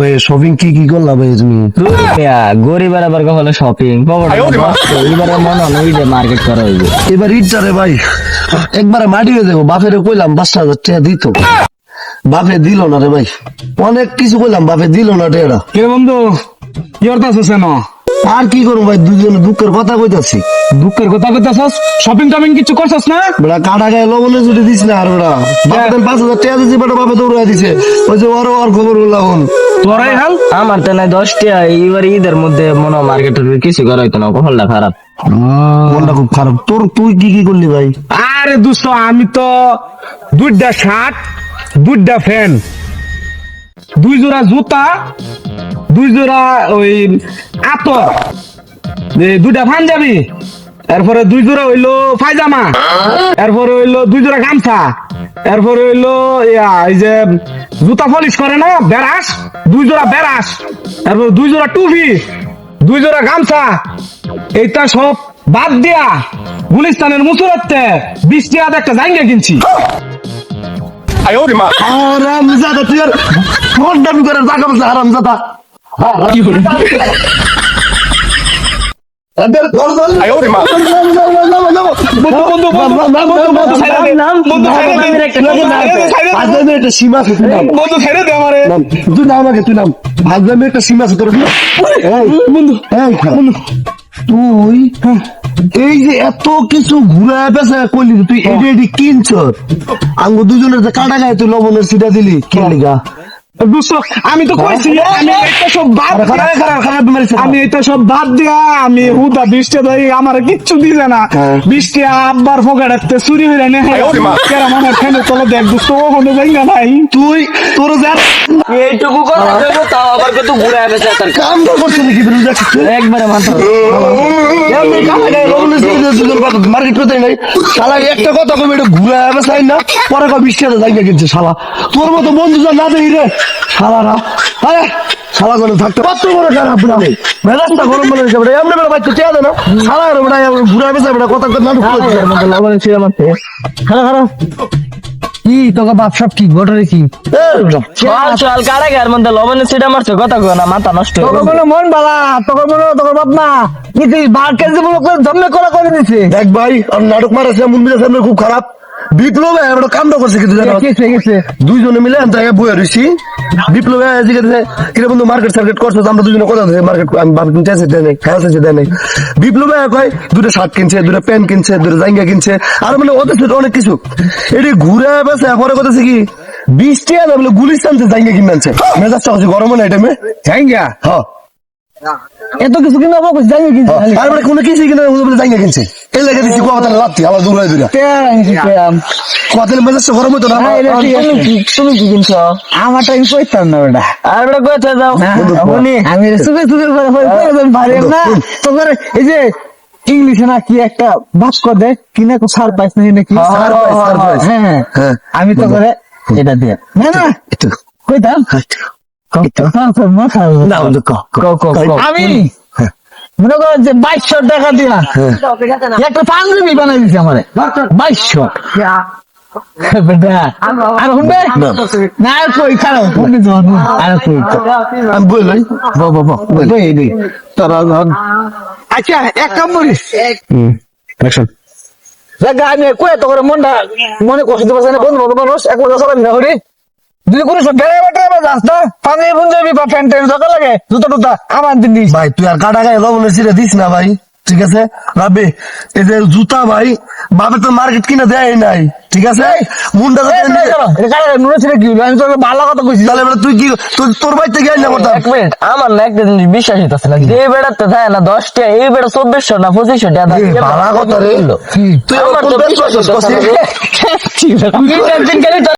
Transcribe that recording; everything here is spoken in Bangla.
ভাই শপিং কি কি করলা ভাই তুমি? গরিবের আবার কখনো শপিং এবারে মনে হয় ওই যে মার্কেট করা হইবে। এবার ইচ্ছা রে ভাই একবারে মাটি হয়ে যাব। বাপের কইলাম পাঁচটা হাজার টাকা দিত। বাপে দিল না রে ভাই। অনেক কিছু কইলাম বাপে দিল না টেরা। কে বন্ধু কি করতেছিস কেন আর কি করব ভাই? দুজনে দুঃখের কথা কইতাছি। দুঃখের কথা কইতাছস? শপিং টপিং কিছু করছস না? বেড়া কাটা গায়ে লবণে জুড়ে দিস না আর বেড়া। বাপে দেন পাঁচ হাজার টাকা দিয়েছি বেটা বাপে দৌড়াই দিছে। ওই যে ওর ওর খবর বললাম তোরাই হাল। আমার তো নাই দশটা এইবার ঈদের মধ্যে মনে মার্কেটের কিছু করা হইতো না। কখনটা খারাপ। মনটা খুব খারাপ। তোর তুই কি কি করলি ভাই? আরে দোস্ত আমি তো দুইটা শার্ট দুইটা ফ্যান দুই জোড়া জুতা দুই জোড়া ওই আতর। দুইটা পাঞ্জাবি এরপরে দুই জোড়া হইল পায়জামা এরপরে হইল দুই জোড়া গামছা এরপরে হইল এই যে জুতা পলিশ করে না বেরাস দুই জোড়া বেরাস এরপর দুই জোড়া টুপি দুই জোড়া গামছা এইটা সব বাদ দিয়া গুলিস্তানের মুসুরাতে বিশ টাকা একটা জায়গা কিনছি। আরাম জাদা তুই আর ফোন দাবি করে টাকা পয়সা সীমা আছে তুই তোর এই, যে এত কিছু ঘুরে পেছে করলি তুই এডি কিনছ আঙ্গ দুজনের যে কাটা গায়ে তুই লবণের সিটা দিলি কিনলি গা। আমি তো কইছি আমি এটা সব বাদ দিয়া- খারাপ খারাপ মেরেছে আমি এটা সব বাদ দিয়া আমি হুদা বৃষ্টি দেই আমার কিচ্ছু দিলে না। হ্যাঁ। বৃষ্টি আব্বার চুরি হইলে না। আমার ফ্যানের তলে দেখ দোস্ত ওখানে জায়গা নাই তুই তোর যা এইটুকু কথা দেবো তাও আবার কত ঘুরে আসে তার কাম তো করছে নাকি একবারে মাথা মার্কেট করতে নাই। শালা একটা কথা কবে এটা ঘুরে না? পরে কবে বৃষ্টি কিনছে শালা। তোর মতো বন্ধু যা না দেখি রে। শালা আরে শালা করে থাকতে কত বড় খারাপ বুড়া মেজাজটা গরম বলে দিচ্ছে বেটা। এমনি বেটা বাইতে চেয়ে দেয় শালা রে বেটা ঘুরে আবে বেটা কথা কথা নাটক করে লবণ ছিল মারতে খারাপ খারাপ কি তোকে বাপ সব কি ঘটরে কি? চল চল কারা গার মধ্যে লবণের সিটা মারছে কথা কয় না মাথা নষ্ট তোকে। মন বালা তোকে বলে তোকে বাপ না বার কেজি করে জন্মে করা করে দিছে দেখ ভাই আর নাটক মারাছে মুন্দিরের সামনে খুব খারাপ। বিপ্লব একটা কাণ্ড করছে কিন্তু দুইজনে মিলে রয়েছি বিপ্লবে জিজ্ঞেস কিরে বন্ধু মার্কেট সার্কেট করছ আমরা দুজনে কথা দিয়েছি মার্কেট আমি কিনতে দেয় নাই খেলা দেয় নাই। বিপ্লবে কয় দুটো শার্ট কিনছে দুটো প্যান্ট কিনছে দুটো জাঙ্গা কিনছে আর মানে ওদের সাথে অনেক কিছু। এটি ঘুরে বেসে পরে কথা কি বৃষ্টি বলে গুলিস্তান জাঙ্গা কিনে আনছে। মেজাজটা হচ্ছে গরম না টাইমে জায়গা হ্যাঁ। এত কিছু কিনা বাবা জানি কি হ্যাঁ। তারপরে কোনো কিছু কিনে ও বলে কিনছে। এই লেগে দিচ্ছি কথা লাভতি আবার দূরে দূরে কথা মেজাজটা গরম হতো না তুমি কি কিনছো? আমার টাইম কইতাম না বেটা। আর ওটা কোথায় যাও? উনি আমি সুখে সুখে পারি না। তোর এই যে ইংলিশে না কি একটা বাক্য দেখ কি না সার পাইস না নাকি Surprise, surprise। হ্যাঁ হ্যাঁ। আমি তো করে এটা দিয়ে। না না। কইতাম আমি মনে করো যে বাইশশো টাকা দিয়া একটা পাঞ্জাবি বানাই দিছে আমারে। বাইশশো আচ্ছা এক কাম করিস। আমি কয়ে মনটা মনে কষ্ট দিতে পারছে না বন্ধু বান্ধব মানুষ এক বছর চলাবি না হরি? যদি কোনো বেড়ে বেটে না? পাঞ্জাবি পুঞ্জাবি বা প্যান্ট ট্যান্ট সকাল লাগে। জুতো টুতা আমার দিন ভাই তুই আর কাটা গায়ে লবণের সিরে দিস না ভাই। ঠিক আছে? রাবে এই যে জুতা ভাই বাবে তো মার্কেট কিনে দেয় নাই। ঠিক আছে? মুন্ডা এই, এই, চলো, এটা কারে নুনে ছেড়ে কি আমি তোকে ভালো কথা কইছি। তাহলে এবার তুই কি তোর- বাড়িতে গিয়ে না এক মিনিট আমার না একটা জিনিস বিশ্বাস হইতেছে না। এই বেড়াতে থাকে না দশটা এই বেড়া চব্বিশশো না পঁচিশশো টাকা এ, ভালো কথা রে। তুই আমার তো তো বিশ্বাস। করছিস